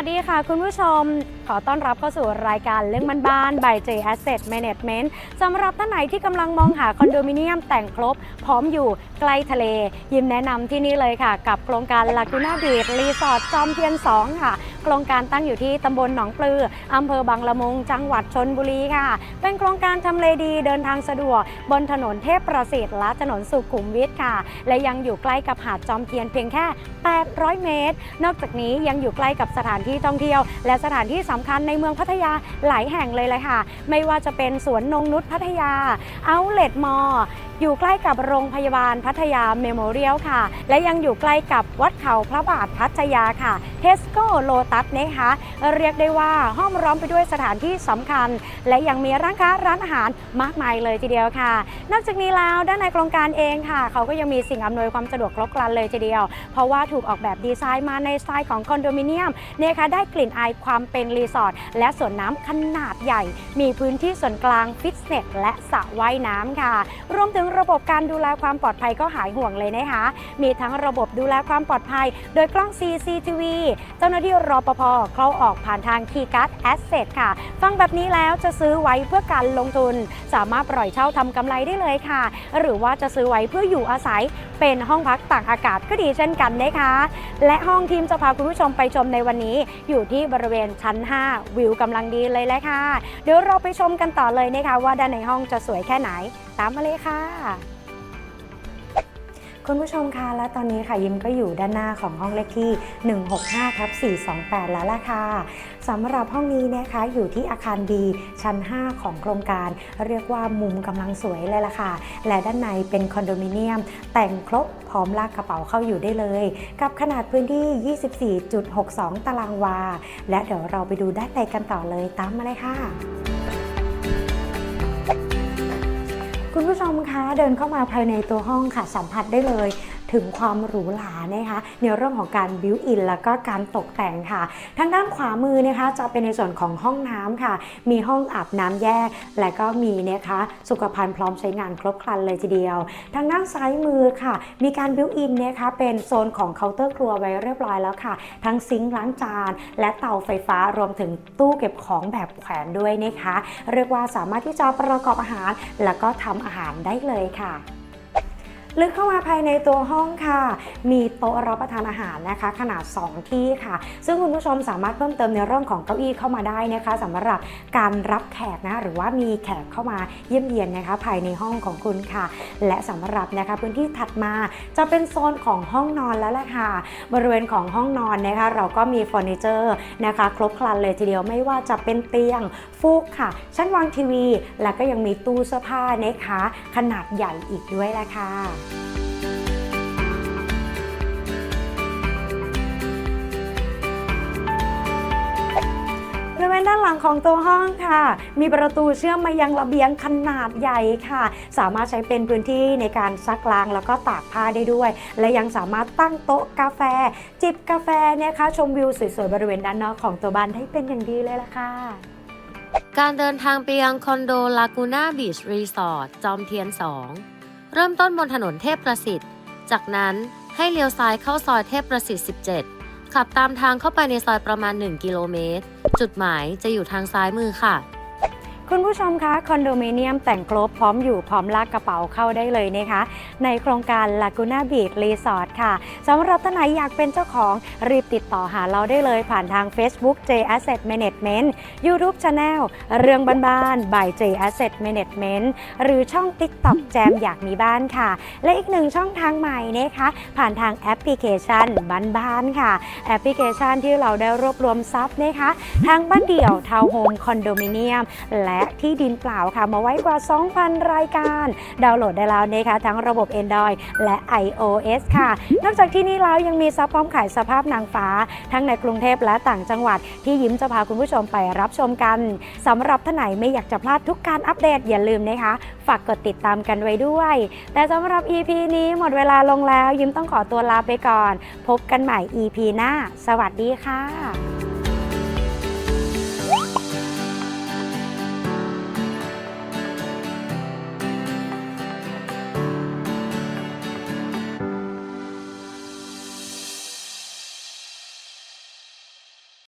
วัสดีค่ะคุณผู้ชม ขอต้อนรับเข้าสู่รายการเรื่องบ้านๆ by J Asset Management สำหรับท่านไหนที่กำลังมองหาคอนโดมิเนียมแต่งครบ พร้อมอยู่ใกล้ทะเล ยิมแนะนำที่นี่เลยค่ะ กับโครงการ Laguna Beach Resort จอมเทียน 2 ค่ะ โครงการตั้งอยู่ที่ตำบลหนองปลืออำเภอบางละมุงจังหวัดชนบุรีค่ะ เป็นโครงการทำเลดีเดินทางสะดวก บนถนนเทพประสิทธิ์และถนนสุขุมวิทค่ะ และยังอยู่ใกล้กับหาดจอมเทียนเพียงแค่ 800 เมตร นอกจากนี้ยังอยู่ใกล้กับสถานที่ท่องเที่ยว และสถานที่สำคัญในเมืองพัทยาหลายแห่งเลยเลยค่ะ ไม่ว่าจะเป็นสวนนงนุษพัทยาเอาเลดมอ อยู่ใกล้กับโรงพยาบาลพัทยาเมโมเรียลค่ะ และยังอยู่ใกล้กับวัดเขาพระบาทพัทยาค่ะเทสโก้โลตัสนะคะ เรียกได้ว่าห้อมร้อมไปด้วยสถานที่สำคัญ และยังมีร้านค้าร้านอาหารมากมายเลยทีเดียวค่ะ นอกจากนี้แล้วด้านในโครงการเองค่ะ เขาก็ยังมีสิ่งอำนวยความสะดวกครบครันเลยทีเดียว เพราะว่าถูกออกแบบดีไซน์มาในสไตล์ของคอนโดมิเนียมเนี่ยค่ะได้กลิ่นอายความเป็นรีสอร์ทและสวนน้ำขนาดใหญ่ มีพื้นที่ส่วนกลางฟิตเนสและสระว่ายน้ำค่ะ รวมถึงระบบการดูแลความปลอดภัยก็หายห่วงเลยนะคะ มีทั้งระบบดูแลความปลอดภัย โดยกล้อง CCTV เจ้าหน้าที่รปภเข้าออกผ่านทาง Keycard Asset ค่ะ ฟังแบบนี้แล้วจะซื้อไว้เพื่อการลงทุน สามารถปล่อยเช่าทำกำไรได้เลยค่ะ หรือว่าจะซื้อไว้เพื่ออยู่อาศัย เป็นห้องพักตากอากาศก็ดีเช่นกันนะคะ และห้องทีมจะพาคุณผู้ชมไปชมในวันนี้ อยู่ที่บริเวณชั้น 5 วิวกำลังดีเลยแหละค่ะ เดี๋ยวเราไปชมกันต่อเลยนะคะว่าด้านในห้องจะสวยแค่ไหน ตามมาเลยค่ะ คุณผู้ชมคะและตอนนี้ค่ะยิมก็อยู่ด้านหน้าของห้องเลขที่ 165ทับ428 แล้วล่ะค่ะสำหรับห้องนี้นะคะอยู่ที่อาคารดีชั้น 5 ของโครงการ เรียกว่ามุมกำลังสวยเลยล่ะค่ะ และด้านในเป็นคอนโดมิเนียม แต่งครบพร้อมลากกระเป๋าเข้าอยู่ได้เลย กับขนาดพื้นที่ 24.62 ตารางวา และเดี๋ยวเราไปดูด้านในกันต่อเลยตามมาเลยค่ะ คุณผู้ชมคะเดินเข้ามาภายในตัวห้องค่ะสัมผัสได้เลย ถึงความหรูหรานะคะในเรื่องของการบิวอินแล้วก็การตกแต่งค่ะ ทางด้านขวามือนะคะจะเป็นในส่วนของห้องน้ำค่ะ มีห้องอาบน้ำแยก และก็มีนะคะสุขภัณฑ์พร้อมใช้งานครบครันเลยทีเดียว ทางด้านซ้ายมือค่ะ มีการบิวอินนะคะเป็นโซนของเคาน์เตอร์ครัวไว้เรียบร้อยแล้วค่ะ ทั้งซิงค์ล้างจาน และเตาไฟฟ้ารวมถึงตู้เก็บของแบบแขวนด้วยนะคะ เรียกว่าสามารถที่จะประกอบอาหาร แล้วก็ทำอาหารได้เลยค่ะ ลึกเข้ามาภายในตัวห้องค่ะ มีโต๊ะรับประทานอาหารนะคะ ขนาด 2 ที่ค่ะ ซึ่งคุณผู้ชมสามารถเพิ่มเติมในเรื่องของเก้าอี้เข้ามาได้นะคะสำหรับการรับแขกนะหรือว่ามีแขกเข้ามาเยี่ยมเยียนนะคะ ภายในห้องของคุณค่ะ และสำหรับนะคะพื้นที่ถัดมาจะเป็นโซนของห้องนอนแล้วแหละค่ะ บริเวณของห้องนอนนะคะ เราก็มีเฟอร์นิเจอร์นะคะ ครบครันเลยทีเดียวไม่ว่าจะเป็นเตียงฟูกค่ะ ชั้นวางทีวี แล้วก็ยังมีตู้เสื้อผ้านะคะ ขนาดใหญ่อีกด้วยละค่ะ ณด้านหลังของตัวห้องค่ะ มีประตูเชื่อมมายังระเบียงขนาดใหญ่ค่ะ สามารถใช้เป็นพื้นที่ในการซักล้างแล้วก็ตากผ้าได้ด้วย และยังสามารถตั้งโต๊ะกาแฟ จิบกาแฟเนี่ยค่ะชมวิวสวยๆบริเวณด้านนอกของตัวบ้านได้เป็นอย่างดีเลยล่ะค่ะการเดินทางไปยังคอนโดลากูน่าบีชรีสอร์ทจอมเทียน 2 เริ่มต้นบนถนนเทพประสิทธิ์ จากนั้นให้เลี้ยวซ้ายเข้าซอยเทพประสิทธิ์ 17 ขับตามทางเข้าไปในซอยประมาณ 1 กิโลเมตร จุดหมายจะอยู่ทางซ้ายมือค่ะ คุณผู้ชมคะคอนโดมิเนียมแต่งครบพร้อมอยู่พร้อมลากกระเป๋าเข้าได้เลยนะคะ ในโครงการ Laguna Beach Resort ค่ะสำหรับท่านไหนอยากเป็นเจ้าของรีบติดต่อหาเราได้เลยผ่านทาง Facebook J Asset Management YouTube Channel เรื่องบ้านๆ by J Asset Management หรือช่อง TikTok แจมอยากมีบ้านค่ะ และอีกหนึ่งช่องทางใหม่นะคะผ่านทางแอปพลิเคชันบ้านๆค่ะ แอปพลิเคชันที่เราได้รวบรวมซับนะคะทั้งบ้านเดี่ยวทาวน์โฮมคอนโดมิเนียมและและที่ดินเปล่าค่ะ มาไว้กว่า 2,000 รายการ ดาวน์โหลดได้แล้วนะคะทั้งระบบ Android และ iOS ค่ะ นอกจากที่นี่แล้วยังมีซับพร้อมขายสภาพนางฟ้า ทั้งในกรุงเทพและต่างจังหวัด ที่ยิ้มจะพาคุณผู้ชมไปรับชมกันสำหรับท่านไหนไม่อยากจะพลาดทุกการอัปเดตอย่าลืมนะคะ ฝากกดติดตามกันไว้ด้วย แต่สำหรับ EP นี้หมดเวลาลงแล้ว ยิ้มต้องขอตัวลาไปก่อน พบกันใหม่ EP หน้า สวัสดีค่ะ